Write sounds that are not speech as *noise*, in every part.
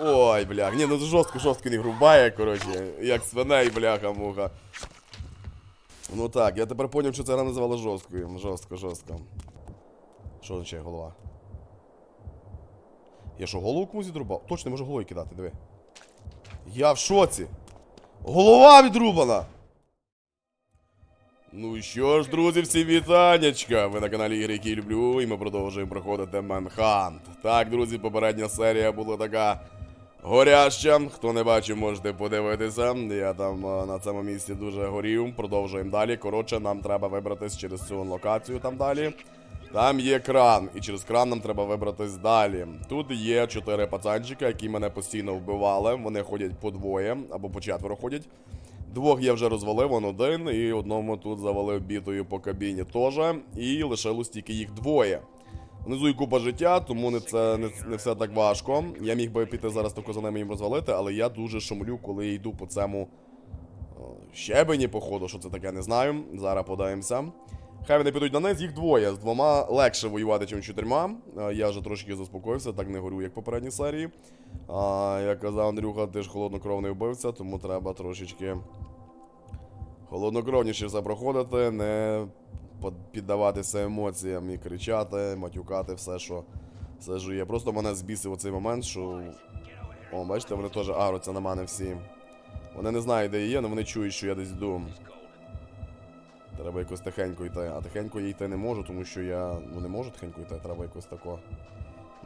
Ой, блях. Ні, ну жорстко, жорстко не грубає, коротше. Як свиней, бляха, муха. Ну так, я тепер поняв, що це гра називала жорсткою. Жорстко, жорстко. Що означає голова? Я що, голову комусь відрубав? Точно, можу головою кидати, диви. Я в шоці. Голова відрубана! Ну що ж, друзі, всі вітаннячка! Ви на каналі Ігри, які люблю, і ми продовжуємо проходити Манхант. Так, друзі, попередня серія була така горяща. Хто не бачив, можете подивитися. Я там е, на цьому місці дуже горів. Продовжуємо далі. Коротше, нам треба вибратись через цю локацію там далі. Там є кран, і через кран нам треба вибратись далі. Тут є чотири пацанчика, які мене постійно вбивали. Вони ходять по двоє або по четверо ходять. Двох я вже розвалив, он один, і одному тут завалив бітою по кабіні теж. І лишилось тільки їх двоє. Внизу і купа життя, тому не це не, не все так важко. Я міг би піти зараз тако за ними їм розвалити, але я дуже шумлю, коли я йду по цьому щебені, походу, що це таке, не знаю. Зараз подаємося. Хай вони підуть на низ, їх двоє. З двома легше воювати, ніж чотирма. Е, Я вже трошки заспокоївся, так не горю, як в попередній серії. А, як казав Андрюха, ти ж холоднокровний вбивця, тому треба трошечки холоднокровніше все проходити, не піддаватися емоціям і кричати, матюкати, все, що все що є. Просто мене збісив оцей момент, що. О, бачите, вони теж агруться на мене всі. Вони не знають, де я є, але вони чують, що я десь йду. Треба якось тихенько йти. А тихенько я йти не можу, тому що я ну, не можу тихенько йти, треба якось тако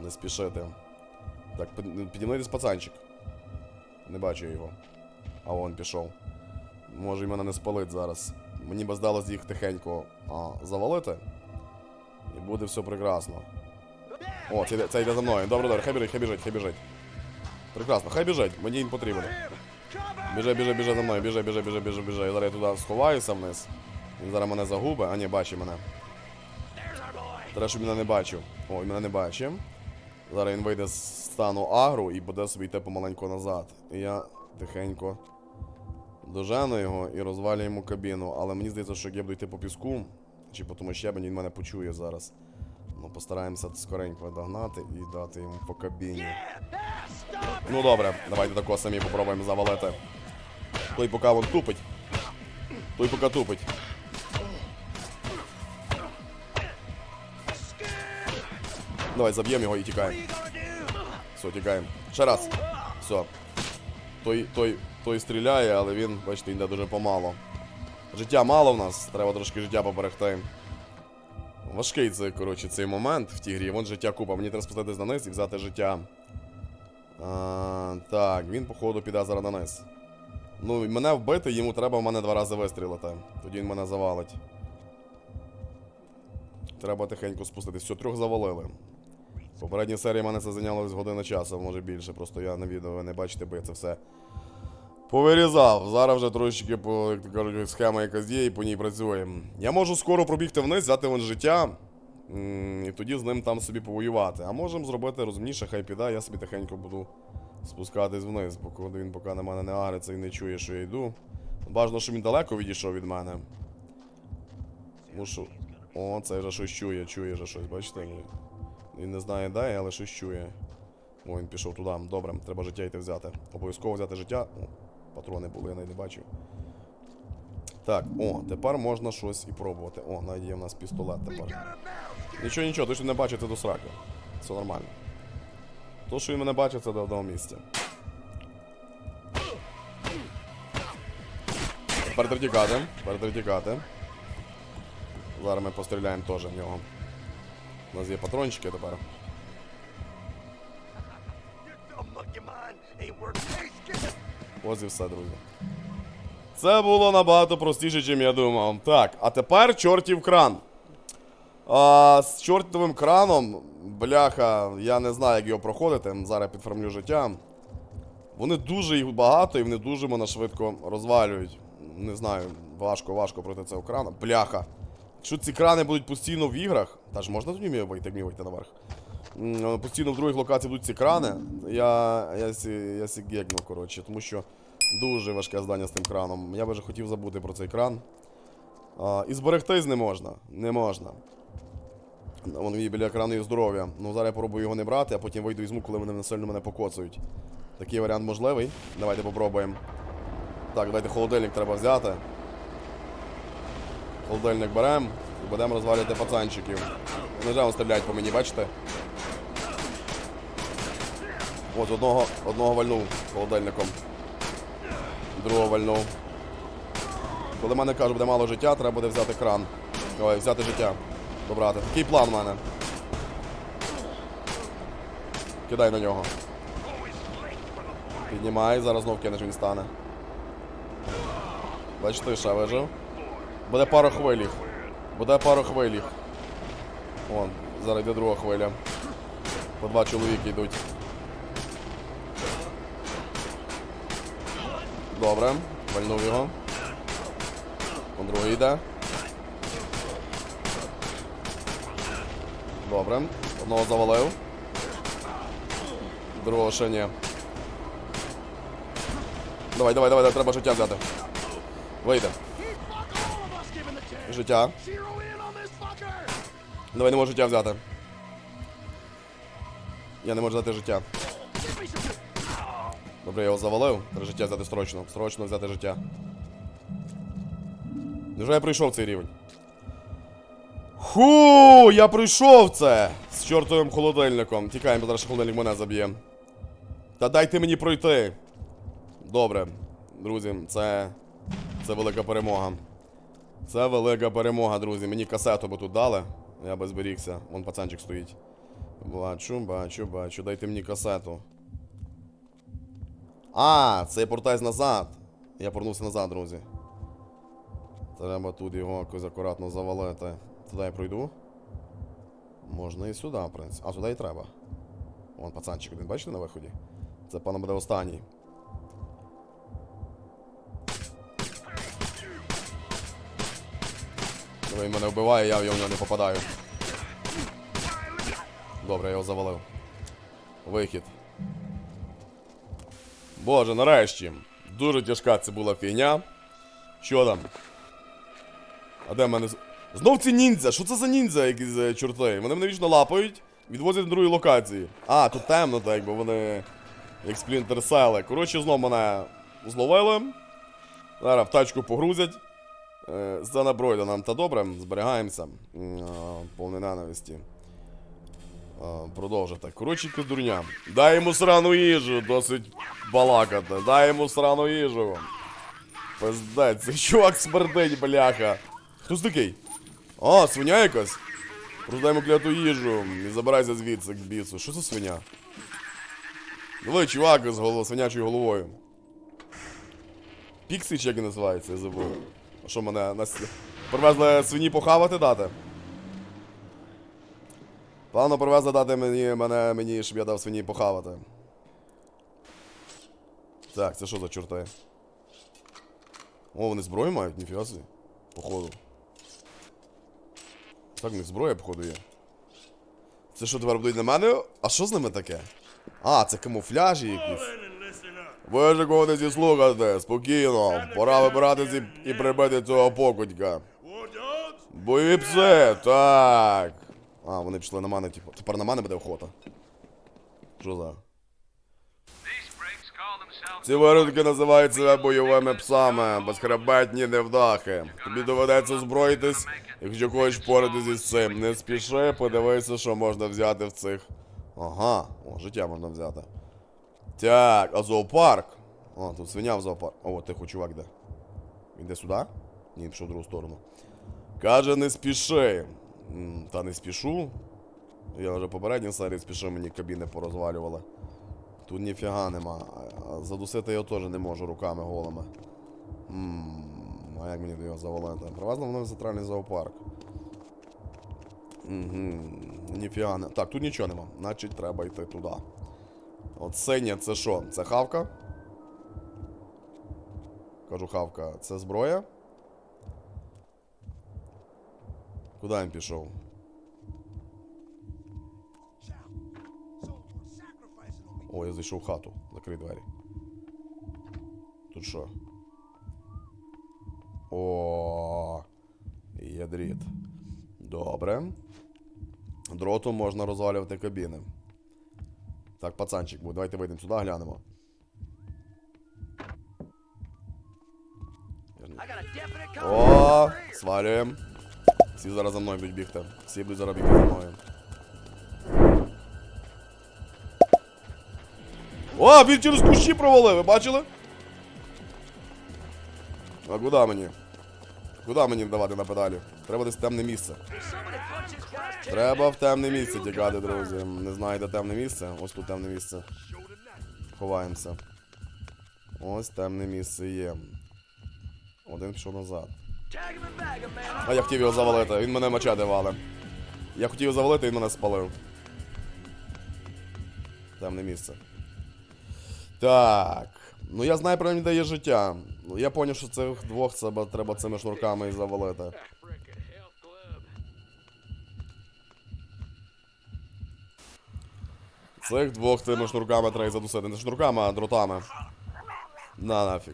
не спішити. Так, під- піді мною десь пацанчик. Не бачу його. А вон пішов. Може, й мене не спалить зараз. Мені би здалося їх тихенько а, завалити. І буде все прекрасно. О, це, це йде за мною. Добре, добре, хай біжить, хай біжить, хай біжить. Прекрасно, хай біжить, мені він потрібен. Біже, біже, біже за мною, біже, біже, біже, біже, біже. Зараз я туди сховаюся вниз. Він зараз мене загубить, а ні, бачить мене. Треба, щоб мене не бачив. О, мене не бачив. Зараз він вийде з стану агру і буде собі йти помаленьку назад. І я тихенько дожену його і розвалю йому кабіну. Але мені здається, що як я буду йти по піску, чи по тому щебені, він мене почує зараз. Ну, постараємося скоренько догнати і дати йому по кабіні. Ну добре, давайте тако самі попробуємо завалити. Той поки він тупить. Той поки тупить. Давай заб'ємо його і тікаємо. Все, тікаємо. Ще раз. Все. Той, той, той стріляє, але він, бачите, йде дуже помало. Життя мало в нас, треба трошки життя поберегти. Важкий це, коротше, цей момент в тій грі. Вон життя купа. Мені треба спуститись на і взяти життя. А, так, він, походу, піде зараз на низ. Ну, мене вбити, йому треба в мене два рази вистрілити. Тоді він мене завалить. Треба тихенько спуститись. Все, трьох завалили. В попередній серії мене це зайняло десь година часу, може більше. Просто я на відео ви не бачите, бо я це все повирізав. Зараз вже трошечки по, кажуть, схема якась є і по ній працюємо. Я можу скоро пробігти вниз, взяти вон життя. І тоді з ним там собі повоювати. А можемо зробити розумніше, хай піде, я собі тихенько буду спускатись вниз, бо коли він поки на мене не агриться і не чує, що я йду. Бажано, щоб він далеко відійшов від мене. Мушу. О, цей вже щось чує, чує вже щось, бачите? Він не знає де, але щось чує. О, він пішов туди. Добре, треба життя йти взяти. Обов'язково взяти життя. Патрони були, я навіть не бачив. Так, о, тепер можна щось і пробувати. О, навіть є в нас пістолет тепер. Нічого, нічого, то що не бачите до сраки. Все нормально. То, що він мене бачить, це до одного місця. Тепер тікати. Тепер. Зараз ми постріляємо теж в нього. У нас є патрончики тепер. Ось і все, друзі. Це було набагато простіше, ніж я думав. Так, а тепер чортів кран. А, з чортовим краном, бляха, я не знаю, як його проходити. Зараз підформлю життя. Вони дуже їх багато і вони дуже мене швидко розвалюють. Не знаю, важко, важко проти цього крана. Бляха. Якщо ці крани будуть постійно в іграх, та ж можна тоді вийти, мені вийти наверх. Постійно в других локаціях будуть ці крани. Я. Я сі, я сі коротше, тому що дуже важке здання з тим краном. Я би вже хотів забути про цей кран. А, і зберегтись не можна. Не можна. Вон є біля екрану і здоров'я. Ну зараз я пробую його не брати, а потім вийду візьму, коли вони сильно мене покоцають. Такий варіант можливий. Давайте попробуємо. Так, давайте холодильник треба взяти. Холодильник беремо і будемо розвалювати пацанчиків. Ножем стріляють по мені, бачите? От одного, одного вальнув холодильником. Другого вальнув. Коли мене кажуть, буде мало життя, треба буде взяти кран. Ой, взяти життя. Добрати. Такий план в мене. Кидай на нього. Піднімай, зараз знов кинеш, він стане. Бачите, ще вижив. Буде пара хвилів. Буде пара хвилів. Вон, зараз йде друга хвиля. По два чоловіки йдуть. Добре, вальнув його. Он другий йде. Добре. Одного завалив. Другого ще ні. Давай, давай, давай, треба життя взяти. Вийде. Життя. Давай не можу життя взяти. Я не можу взяти життя. Добре, я його завалив. Треба життя взяти срочно. Срочно взяти життя. Вже я пройшов цей рівень. Ху, я пройшов це! З чортовим холодильником. Тікаємо, зараз холодильник мене заб'є. Та дайте мені пройти. Добре, друзі, це. Це велика перемога. Це велика перемога, друзі. Мені касету би тут дали. Я би зберігся. Вон пацанчик стоїть. Бачу, бачу, бачу. Дайте мені касету. А, це я портаюсь назад. Я повернувся назад, друзі. Треба тут його якось акуратно завалити. Туди я пройду. Можна і сюди, в принципі. А, сюди і треба. Вон пацанчик один, бачите на виході? Це певно буде останній. Він мене вбиває, я в нього не попадаю. Добре, я його завалив. Вихід. Боже, нарешті. Дуже тяжка це була фігня. Що там? А де мене. Знов ці ніндзя! Що це за ніндзя, якісь е, чорти? Вони мене вічно лапають, відвозять до другої локації. А, тут темно, так якби вони. Як сплінтерсели. Коротше, знов мене зловили. Зараз в тачку погрузять. Е, Сцена Бройда нам та добре, зберігаємося. А, ненависті. Продовжити. Коротше, дурня. Дай йому срану їжу, досить балакати. Дай йому срану їжу. Пиздець, цей чувак смердить, бляха. Хтось такий? А, свиня якась? Просто йому кляту їжу і забирайся звідси к бісу. Що за свиня? Диви, чувак з голов... свинячою головою. Піксі чи як називається, я забув. А що мене на... привезли свині похавати дати? Плавно привезли дати мені, мене, мені, щоб я дав свині похавати. Так, це що за чорти? О, вони зброю мають, ніфіга собі. Походу. Так, них зброя, походу, є. Це що тепер будуть на мене? А що з ними таке? А, це камуфляжі якісь. Ви ж кого не зіслухати, спокійно. Пора вибиратися і, і прибити цього покутька. Бойові пси, так. А, вони пішли на мене, типу. Тепер на мене буде охота. Що за? Ці виродки називають себе бойовими псами, безхребетні невдахи. Тобі доведеться озброїтись, якщо хочеш порадитися з цим. Не спіши, подивися, що можна взяти в цих. Ага, о, життя можна взяти. Так, а зоопарк. О, тут свиня в зоопарк. О, тихо, чувак де. Він йде сюди? Ні, пішов в другу сторону. Каже, не спіши. Та не спішу. Я вже попередній серії спішив, мені кабіни порозвалювали. Тут ніфіга нема. Задусити я теж не можу руками голими. Ммм, а як мені до його завалити? Привезли мене в центральний зоопарк. Угу, ніфіга не. Так, тут нічого нема. Значить, треба йти туди. От синя це що? Це хавка? Кажу хавка, це зброя. Куди він пішов? О, я зайшов в хату. Закрий двері. Тут що? О, є дріт. Добре. Дротом можна розвалювати кабіни. Так, пацанчик, давайте вийдемо сюди, глянемо. О, свалюємо. Всі зараз за мною будуть бігти. Всі будуть зараз бігти за мною. О, він через кущі провалив, ви бачили? А куди мені? Куди мені давати на педалі? Треба десь темне місце. Треба в темне місце тікати, друзі. Не знаєте темне місце? Ось тут темне місце. Ховаємося. Ось темне місце є. Один пішов назад. А я хотів його завалити, він мене мачати вале. Я хотів його завалити, він мене спалив. Темне місце. Так. Ну я знаю, про де є життя. Ну я поняв, що цих двох себе треба цими шнурками і завалити. Цих двох цими шнурками треба задусити. Не шнурками, а дротами. На нафіг.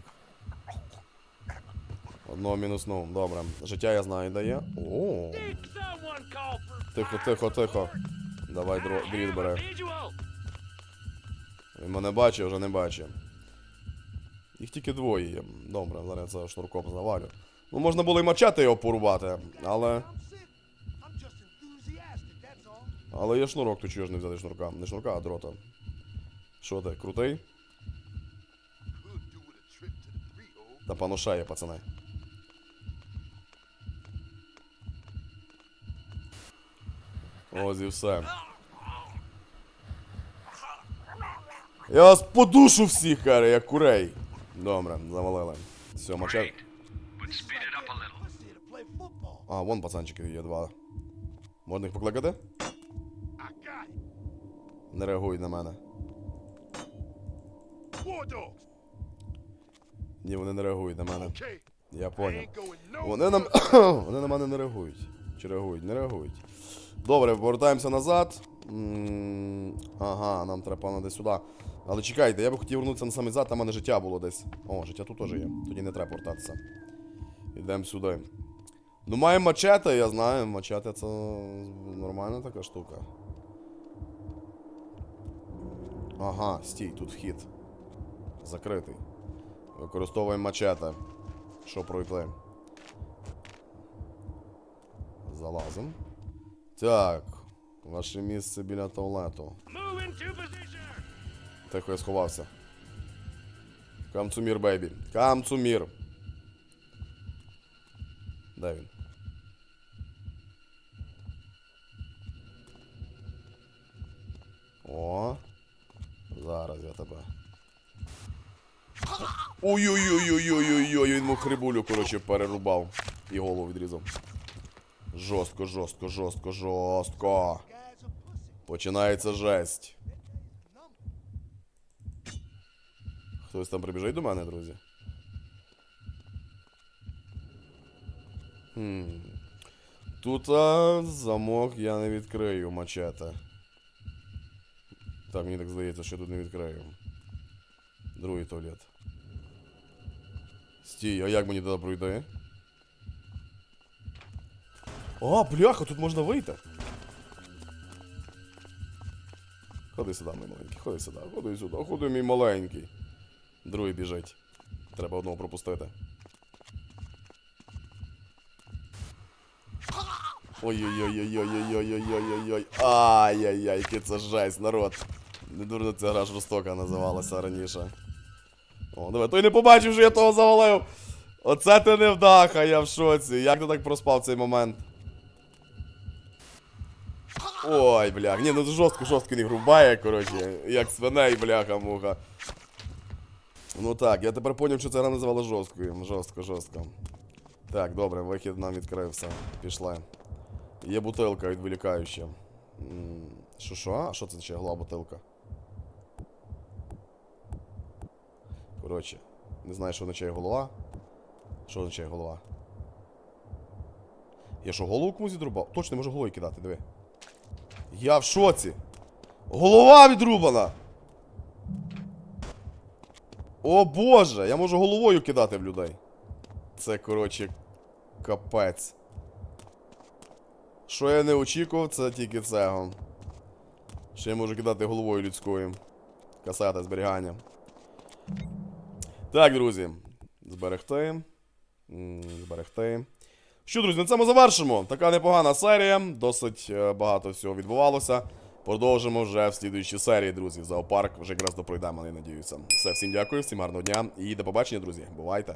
Одного мінуснув. Добре. Життя я знаю, де є. О, тихо, тихо, тихо. Давай дріт бере. Він мене бачить, вже не бачить. Їх тільки двоє є. Добре, зараз я це шнурком завалю. Ну, можна було і мачати його порубати, але. Але є шнурок, то чого ж не взяти шнурка? Не шнурка, а дрота. Що ти, крутий? Та панушає, пацани. Ось і все. Я вас подушу всіх, каре, як курей. Добре, завалили. Все, little. А, вон пацанчики є два. Можна їх покликати? Не реагують на мене. Ні, вони не реагують на мене. Я поняв. Вони на, *coughs* вони на мене не реагують. Чи реагують? Не реагують. Добре, повертаємося назад. Ага, нам треба десь сюди. Але чекайте, я би хотів вернутися на самий зад, там мене життя було десь. О, життя тут теж є. Тоді не треба повертатися. Йдемо сюди. Ну, маємо мачете, я знаю. Мачете це нормальна така штука. Ага, стій, тут вхід. Закритий. Використовуємо мачете. Що пройти? Залазим. Так. Ваше місце біля туалету. Тихо, я сховався. Come to mir. Де він? О. Зараз я тебе. Ой-ой-ой-ой-ой-ой-ой, він йому хрибулю, коротше, перерубав. І голову відрізав. Жорстко, жорстко, жорстко, жорстко. Починається жесть. Хтось там прибіжить до мене, друзі. Хм. Тут а, замок я не відкрию, мачете. Так, мені так здається, що тут не відкрию. Другий туалет. Стій, а як мені туди пройти? А, бляха, тут можна вийти. Ходи сюди, мій маленький, ходи сюди, ходи сюди, ходи, мій маленький. Другий біжить. Треба одного пропустити. Ой-ой-ой-ой-ой-ой-ой-ой-ой-ой. Ай-яй-яй, який це жесть, народ. Не дурно ця гра жорстока називалася раніше. О, давай, той не побачив, що я того завалив. Оце ти не вдаха, я в шоці. Як ти так проспав цей момент? Ой, блях. Ні, ну жорстко, жорстко не грубає, коротше. Як свиней, бляха, муха. Ну так, я тепер поняв, що ця гра називала жорсткою. Жорстко, жорстко. Так, добре, вихід нам відкрився. Пішли. Є бутилка відволікаюча. Що що? А що це ще гла бутилка? Коротше, не знаю, що означає голова. Що означає голова? Я що, голову комусь відрубав? Точно, можу головою кидати, диви. Я в шоці. Голова відрубана! О боже! Я можу головою кидати в людей. Це, коротше, капець. Що я не очікував, це тільки цього. Що я можу кидати головою людською. Касета зберігання. Так, друзі. Зберегти. Зберегти. Що, друзі, на цьому завершимо. Така непогана серія. Досить е, багато всього відбувалося. Продовжимо вже в слідуючій серії, друзі. Зоопарк вже якраз допройдемо, я надіюся. Все, всім дякую, всім гарного дня і до побачення, друзі. Бувайте!